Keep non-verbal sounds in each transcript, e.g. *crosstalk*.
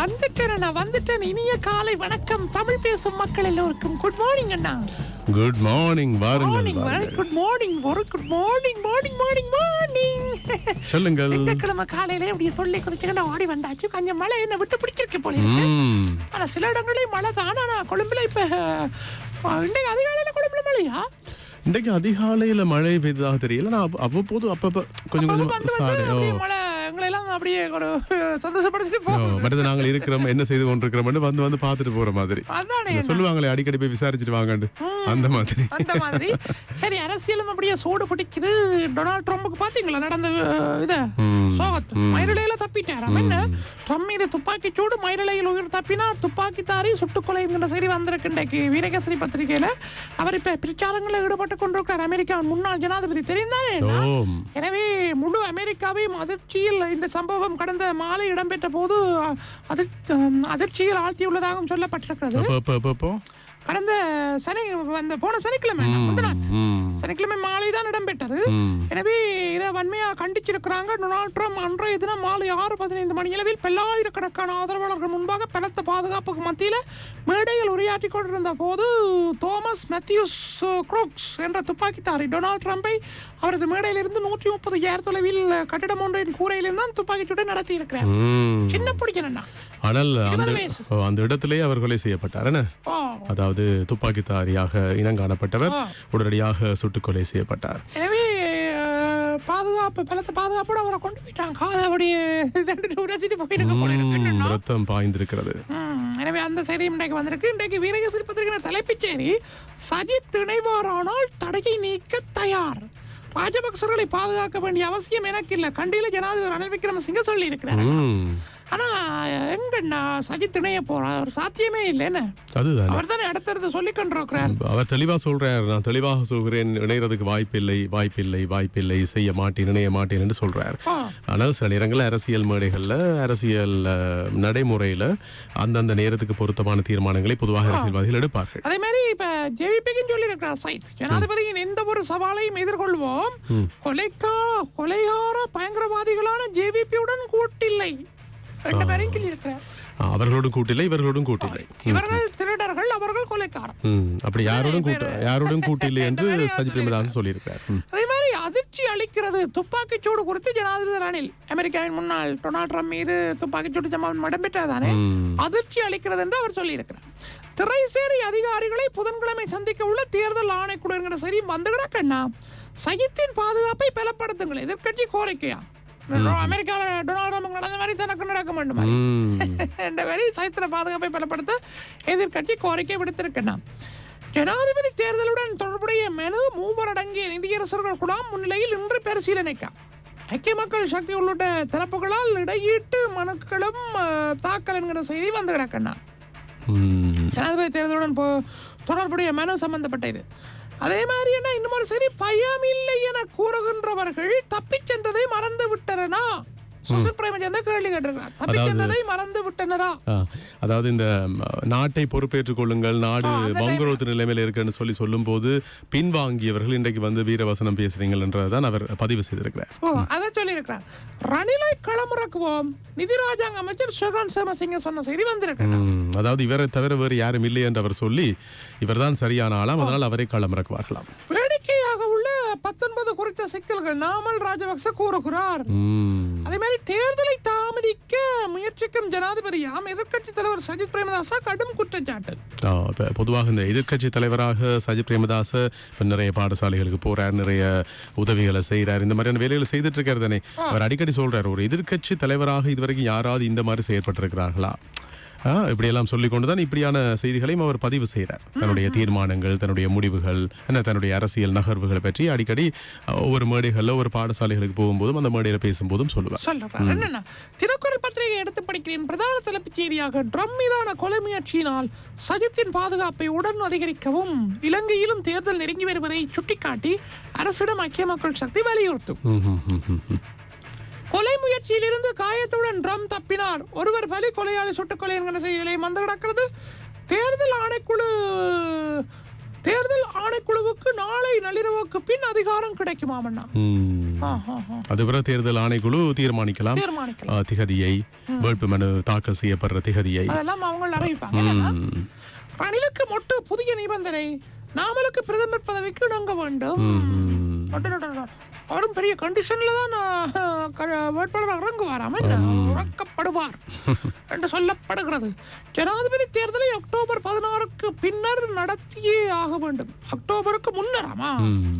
வந்துட்டேன் நான் வந்துட்டேன். இனிய காலை வணக்கம். தமிழ் பேசும் மக்கள் எல்லோருக்கும் குட் மார்னிங் அண்ணா. குட் மார்னிங் வாருங்கள். குட் மார்னிங் ஒரு good morning morning morning morning சொல்லுங்கள். திங்கட்கிழமை காலையில இப்படி சொல்லி குறிச்சுக்கிட்ட ஓடி வந்தாச்சு. கொஞ்சம் மழை என்ன விட்டு பிடிச்சிருக்கு போல ஆனா சில இடங்களில் மழை தான். ஆனா கொழும்புல இப்ப இன்னைக்கு அதிகாலையில கொழும்புல மழையா? இன்றைக்கு அதிகாலையில மழை பெய்ததாக தெரியல. நான் அவ்வ- அவ்வப்போது அப்பப்ப கொஞ்சம் கொஞ்சம் மழை அப்படியே ஒரு போகும் மற்றது நாங்கள் இருக்கிறோம் என்ன செய்து கொண்டிருக்கிறோம்னு வந்து வந்து பார்த்துட்டு போற மாதிரி. சொல்லுவாங்களே அடிக்கடி போய் விசாரிச்சுட்டு வாங்கண்டு. அந்த மாதிரி. அந்த மாதிரி. சரி அரசியலும் அப்படியே சூடு பிடிக்குது. டொனால்ட் ட்ரம்புக்கு பாத்தீங்களா நடந்த இத? சோகத்து மயிரிழையில தப்பிட்டாராம் என்ன ட்ரம்ப் மீது துப்பாக்கி சூடு மயிரிழையில் உயிர் தப்பினா துப்பாக்கி தாரி சுட்டுக்கொலை என்கிற செய்தி வந்திருக்கு இன்றைக்கு வீரகேசரி பத்திரிகையில. அவர் இப்ப பிரச்சாரங்களில் ஈடுபட்டு கொண்டிருக்கிறார். அமெரிக்காவின் முன்னாள் ஜனாதிபதி. தெரிந்தானே எனவே முழு அமெரிக்காவையும் அதிர்ச்சியில் இந்த சம்பவம் கடந்த மாலை இடம்பெற்ற போது அதிர்ச்சியில் ஆழ்த்தியுள்ளதாகவும் சொல்லப்பட்டிருக்கிறது. கடந்த சனி அந்த போன சனிக்கிழமை சனிக்கிழமை மாலை தான் இடம்பெற்றது. எனவே இதை வன்மையா கண்டிச்சிருக்கிறாங்க. டொனால்ட் ட்ரம்ப் அன்றைய தினம் மாலை ஆறு பதினைந்து மணி அளவில் பல்லாயிரக்கணக்கான ஆதரவாளர்கள் முன்பாக பலத்த பாதுகாப்புக்கு மத்தியில மேடையில் உரையாற்றி கொண்டிருந்த போது தோமஸ் மேத்யூஸ் குரூக்ஸ் என்ற துப்பாக்கித்தாரி டொனால்ட் ட்ரம்பை அவரது மேடையிலிருந்து நூற்றி முப்பது ஏர் தொலைவில் கட்டிடம் ஒன்றின் கூரையிலிருந்து தான் துப்பாக்கிச்சூட்டை நடத்தி இருக்கிறார். சின்ன பிடிக்கணும்னா. ஆனால் அந்த இருபது வயசு. ஓ, அந்த இடத்திலே அவர் கொலை செய்யப்பட்டார் என்ன? ஓ அதாவது துப்பாக்கித்தாரியாக இனங்காணப்பட்டவர் உடனடியாக சுட்டுக் கொலை செய்யப்பட்டார். எனவே பாதுகாப்பு பலத்த பாதுகாப்போட அவரை கொண்டு போயிட்டாங்க. தண்டிட்டு உடைச்சிட்டு போயிட்டு? ரத்தம் பாய்ந்திருக்கிறது. எனவே அந்த செய்தியும் இன்றைக்கு வந்திருக்கு. இன்றைக்கு வீரகேசரி பத்திரிகை தலைப்புச் செய்தி சஜித் இணைவாரானால் தடையை நீக்க தயார். ராஜபக்சர்களை பாதுகாக்க வேண்டிய அவசியம் எனக்கு இல்ல. கண்டியில ஜனாதிபதி ரணில் விக்ரமசிங்க சொல்லி இருக்கிறார் ம், ஆனா எங்கண்ணா சஜித் இணைய போறார் ஒரு சாத்தியமே இல்லை என்ன? அதுதான். அவர் தானே அடுத்தடுத்து சொல்லி கொண்டிருக்கிறார் அவர் தெளிவா சொல்றார் நான் தெளிவாக சொல்கிறேன் இணையறதுக்கு வாய்ப்பில்லை வாய்ப்பில்லை வாய்ப்பில்லை செய்ய மாட்டேன் இணைய மாட்டேன் என்று சொல்றார். ஆ. ஆனால் சில நேரங்களில் அரசியல் மேடைகள்ல அரசியல் நடைமுறையில அந்தந்த நேரத்துக்கு பொருத்தமான தீர்மானங்களை பொதுவாக அரசியல்வாதிகள் எடுப்பார்கள். அதே மாதிரி இப்ப ஜேவிபிக்கும் சொல்லி இருக்கிறார் சைத் ஜனாதிபதியின் எந்த ஒரு சவாலையும் எதிர்கொள்வோம். கொலைக்கா கொலைகார பயங்கரவாதிகளான ஜேவிபியுடன் கூட்டில்லை. ரெண்டு பேரையும் சொல்லி இருக்கிறார் அவர்களோடும் கூட்டில்லை இவர்களோடும் கூட்டில்லை. இவர்கள் திருடர்கள் அவர்கள் கொலைக்காரர். அப்படி யாரோடும் கூட்ட யாரோடும் கூட்டில்லை *laughs* என்று சஜி பிரேமதாசன் சொல்லியிருக்கிறார். அதே மாதிரி அதிர்ச்சி அளிக்கிறது துப்பாக்கிச் சூடு குறித்து ஜனாதிபதி ரணில் அமெரிக்காவின் முன்னாள் டொனால்ட் ட்ரம்ப் மீது துப்பாக்கிச் சூடு சம்பவம் இடம்பெற்றதானே அதிர்ச்சி அளிக்கிறது என்று அவர் சொல்லியிருக்கிறார். திரைசேரி அதிகாரிகளை புதன்கிழமை சந்திக்க உள்ள தேர்தல் ஆணைக்குழு என்கிற செய்தி வந்து கிடக்கண்ணா சகித்தின் பாதுகாப்பை பலப்படுத்துங்கள் எதிர்க்கட்சி கோரிக்கையா? அமெரிக்காவில் டொனால்ட் ட்ரம்ப் நடந்த மாதிரி தனக்கு நடக்க வேண்டும். *laughs* என்ற வரை சைத்திர பாதுகாப்பை பலப்படுத்த எதிர்க்கட்சி கோரிக்கை விடுத்திருக்கின்றன ஜனாதிபதி தேர்தலுடன் தொடர்புடைய மெனு மூவர் அடங்கிய நிதியரசர்கள் குழாம் முன்னிலையில் இன்று பரிசீலனைக்கா. ஐக்கிய மக்கள் சக்தி உள்ளிட்ட தரப்புகளால் இடையீட்டு மனுக்களும் தாக்கல் என்கிற செய்தி வந்து கிடக்கண்ணா. ஜனாதிபதி தேர்தலுடன் போ- தொடர்புடைய மனு சம்பந்தப்பட்ட இது அதே மாதிரி என்ன இன்னும் ஒரு சரி பயம் இல்லை என கூறுகின்றவர்கள் சுசில் பிரேமச்சந்திர கேள்வி கேட்டிருக்கிறார் தப்பிச் சென்றதை மறந்து விட்டனரா? அதாவது இந்த நாட்டை பொறுப்பேற்றுக் கொள்ளுங்கள் நாடு பங்குரோத்து நிலைமையில இருக்குன்னு சொல்லி சொல்லும்போது பின்வாங்கியவர்கள் இன்றைக்கு வந்து வீரவசனம் பேசுறீங்கள் என்றதான் அவர் பதிவு செய்திருக்கிறார். அதை சொல்லியிருக்கிறார். ரணிலை களமிறக்குவோம். நிதி ராஜாங்க அமைச்சர் சுகன் சேமசிங்க சொன்ன செய்தி வந்திருக்கு. அதாவது இவரை தவிர வேறு யாரும் இல்லை என்று அவர் சொல்லி இவர்தான் சரியான ஆளாம் அதனால் அவரை களமிறக்குவார்களாம். வேடிக்கையாக உள்ள பத்தொன்பது குறித்த சிக்கல்கள் நாமல் ராஜபக்ச கூறுகிறார். அதே மாதிரி தேர்தலை தாமதிக்க முயற்சிக்கும் ஜனாதிபதியாம் எதிர்க்கட்சி தலைவர் சஜித் பிரேமதாசா கடும் குற்றச்சாட்டு பொதுவாக இந்த எதிர்க்கட்சி தலைவராக சஜித் பிரேமதாச இப்ப நிறைய பாடசாலைகளுக்கு போறார் நிறைய உதவிகளை செய்றார் இந்த மாதிரியான வேலைகளை செய்துட்டு இருக்காரு தானே. அவர் அடிக்கடி சொல்றாரு ஒரு எதிர்க்கட்சி தலைவராக இதுவரைக்கும் யாராவது இந்த மாதிரி செயற்பட்டிருக்கிறார்களா? இப்படியெல்லாம் சொல்லிக் கொண்டுதான் இப்படியான செய்திகளையும் அவர் பதிவு செய்கிறார் தன்னுடைய தீர்மானங்கள் தன்னுடைய முடிவுகள் என்ன தன்னுடைய அரசியல் நகர்வுகளை பற்றி அடிக்கடி ஒவ்வொரு மேடைகளில் ஒரு பாடசாலைகளுக்கு போகும்போதும் அந்த மேடையில் பேசும்போதும் சொல்லுவார். என்னன்னா? தினக்குரல் பத்திரிகை எடுத்து படிக்கிறேன். பிரதான தலைப்புச் செய்தியாக ட்ரம் மீதான கொலை முயற்சியினால் சஜித்தின் பாதுகாப்பை உடன் அதிகரிக்கவும் இலங்கையிலும் தேர்தல் நெருங்கி வருவதை சுட்டிக்காட்டி அரசிடம் ஐக்கிய மக்கள் சக்தி வலியுறுத்தும். கொலை முயற்சியிலிருந்து காயத்துடன் ட்ரம் தப்பினார். ஒருவர் பலி கொலையாளி சுட்டுக்கொலை என்கிற செய்திகளை வந்து கிடக்கிறது தேர்தல் ஆணைக்குழு தேர்தல் ஆணைக்குழுவுக்கு நாளை நள்ளிரவுக்கு பின் அதிகாரம் கிடைக்குமாமண்ணா. அது பிறகு தேர்தல் ஆணைக்குழு தீர்மானிக்கலாம். திகதியை வேட்புமனு தாக்கல் செய்யப்படுற திகதியை. அதெல்லாம் அவங்க அறிவிப்பாங்க. ரணிலுக்கு மொட்டு புதிய நிபந்தனை நாமலுக்கு பிரதமர் பதவிக்கு இணங்க வேண்டும். பெரிய கண்டிஷன்ல தான் ஆஹ், *laughs* க- வேட்பாளர் இறங்குவாராம். என்ன? உறக்கப்படுவார் என்று சொல்லப்படுகிறது. ஜனாதிபதி தேர்தலை அக்டோபர் பதினாறுக்கு பின்னர் நடத்தியே ஆக வேண்டும். அக்டோபருக்கு முன்னராமா?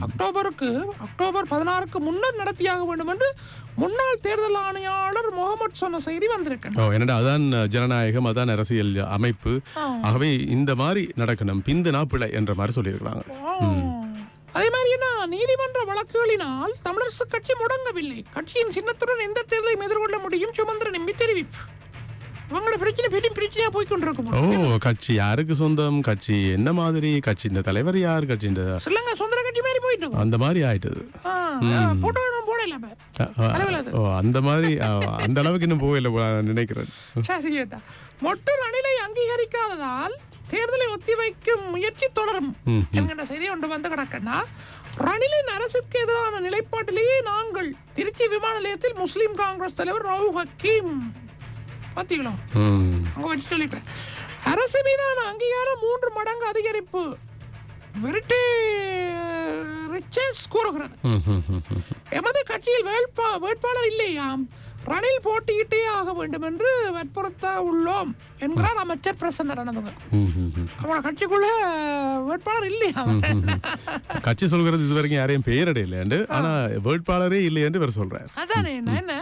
அக்டோபருக்கு அக்டோபர் பதினாறுக்கு முன்னர் நடத்தியாக வேண்டும் என்று முன்னாள் தேர்தல் ஆணையாளர் முகமது சொன்ன செய்தி வந்திருக்கிறது ஓ என்னடா அதான் ஜனநாயகம் அதான் அரசியல் அமைப்பு. ஆகவே இந்த மாதிரி நடக்கணும் பிந்துனா பிழை என்ற மாதிரி சொல்லியிருக்கிறாங்க. அதே மாதிரி என்ன நீதிமன்ற வழக்குகளினால் தமிழரசு கட்சி முடங்கவில்லை. கட்சியின் சின்னத்துடன் எந்த தேர்தலையும் எதிர்கொள்ள முடியும் சுமந்திரன் நம்பி தெரிவிப்பு. அவங்களோட பிரச்சனை பெரிய பிரச்சனையா போய் கொண்டிருக்கும்? ஓ கட்சி யாருக்கு சொந்தம்? கட்சி என்ன மாதிரி? கட்சியின் தலைவர் யார்? கட்சியின் ஸ்ரீலங்கா சுதந்திர கட்சி மாதிரி போயிட்டு. அந்த மாதிரி ஆயிட்டது. போட்டோ. ஓ அந்த மாதிரி அந்த அளவுக்கு இன்னும் போகல நினைக்கிறேன். மொட்டு ரணிலை அங்கீகரிக்காததால் தேர்தலை ஒத்திவைக்கும் முயற்சி தொடரும். என்கின்ற செய்தி ஒன்று வந்து கிடக்குன்னா ரணிலின் அரசுக்கு எதிரான நிலைப்பாட்டிலேயே நாங்கள் திருச்சி விமான நிலையத்தில் முஸ்லிம் காங்கிரஸ் தலைவர் ரவு ஹக்கீம். பாத்தீங்களா? ம். அங்க வச்சு சொல்லிட்டேன். அரசு மீதான அங்கீகாரம் மூன்று மடங்கு அதிகரிப்பு. விரிட்டி ரிச்சஸ் கூறுகிறது. எமது கட்சியில் வேட்பா வேட்பாளர் இல்லையாம்? ரணில் போட்டியிட்டே ஆக வேண்டும் என்று வற்புறுத்த உள்ளோம் என்கிறார் அமைச்சர் பிரசன்ன ரணதுங்க. அவங்களோட கட்சிக்குள்ள வேட்பாளர் இல்லையா கட்சி சொல்கிறது இது வரைக்கும் யாரையும் பெயரடையில்லைண்டு ஆனா வேட்பாளரே இல்லை என்று இவர் சொல்றார். அதானே என்ன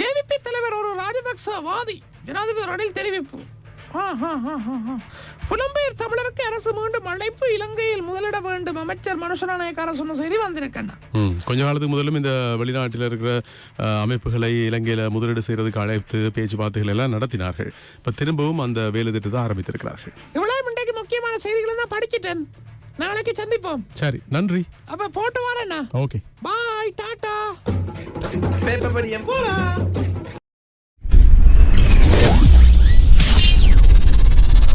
ஜேவிபி தலைவர் ஒரு ராஜபக்ச வாதி ஜனாதிபதி ரணில் தெரிவிப்பு. புலம்பெயர் தமிழருக்கு அரசு மீண்டும் அழைப்பு இலங்கையில் முதலிட வேண்டும். அமைச்சர் மனுஷநாயக்கார சொன்ன செய்தி வந்திருக்கேன் ம். கொஞ்ச காலத்துக்கு முதலும் இந்த வெளிநாட்டில் இருக்கிற அமைப்புகளை இலங்கையில முதலீடு செய்யறதுக்கு அழைத்து பேச்சுவார்த்தைகள் எல்லாம் நடத்தினார்கள். இப்ப திரும்பவும் அந்த வேலை திட்டத்தை ஆரம்பித்திருக்கிறார்கள். இவ்வளவு இன்றைக்கு முக்கியமான செய்திகளை நான் படிச்சிட்டேன். நாளைக்கு சந்திப்போம். சரி நன்றி. அப்ப போட்டு வரேண்ணா ஓகே. Bye tata. பேப்பர் படியம். போலாம்.